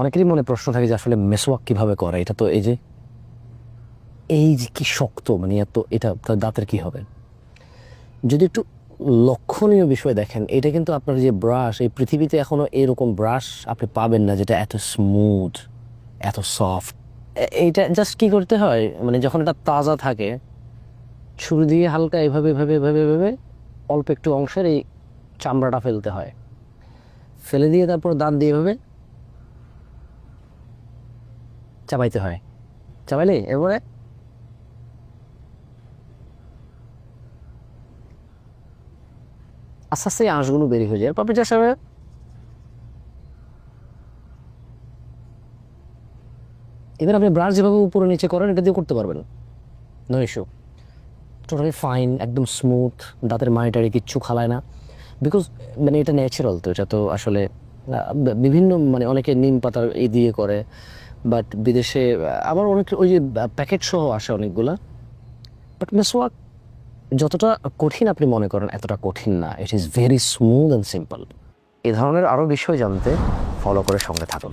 অনেকেরই মনে প্রশ্ন থাকে যে আসলে মেসোয়াক কীভাবে করে? এটা তো এই যে এই যে কি শক্ত মানে এত, এটা তার দাঁতের কি হবে? যদি একটু লক্ষণীয় বিষয় দেখেন, এটা কিন্তু আপনার যে ব্রাশ এই পৃথিবীতে এখনও এরকম ব্রাশ আপনি পাবেন না যেটা এত স্মুথ এত সফট এইটা জাস্ট কি করতে হয়? মানে যখন এটা তাজা থাকে ছুরি দিয়ে হালকা এভাবে এভাবে এভাবে এভাবে অল্প একটু অংশের এই চামড়াটা ফেলতে হয়। ফেলে দিয়ে তারপর দাঁত দিয়ে এভাবে চাবাইতে হয়। চাবাইলে এরপরে? আস্তে আস্তে আঁশগুলো বেরিয়ে হয়ে যায়। এরপর জাস্ট এবার আপনি ব্রাশ যেভাবে উপরে নিচে করেন, এটা দিয়ে করতে পারবেন। নো ইস্যু টোটালি ফাইন একদম স্মুথ দাঁতের মাইটারি কিচ্ছু খালায় না। বিকজ মানে এটা ন্যাচারাল তো, এটা তো আসলে বিভিন্ন মানে অনেকে নিম পাতার এই দিয়ে করে। বাট বিদেশে আবার অনেক ওই যে প্যাকেট সহ আসে অনেকগুলা। বাট মেসওয়াক যতটা কঠিন আপনি মনে করেন, এতটা কঠিন না। It is very smooth and simple এ ধরনের আরও বিষয় জানতে ফলো করে সঙ্গে থাকুন।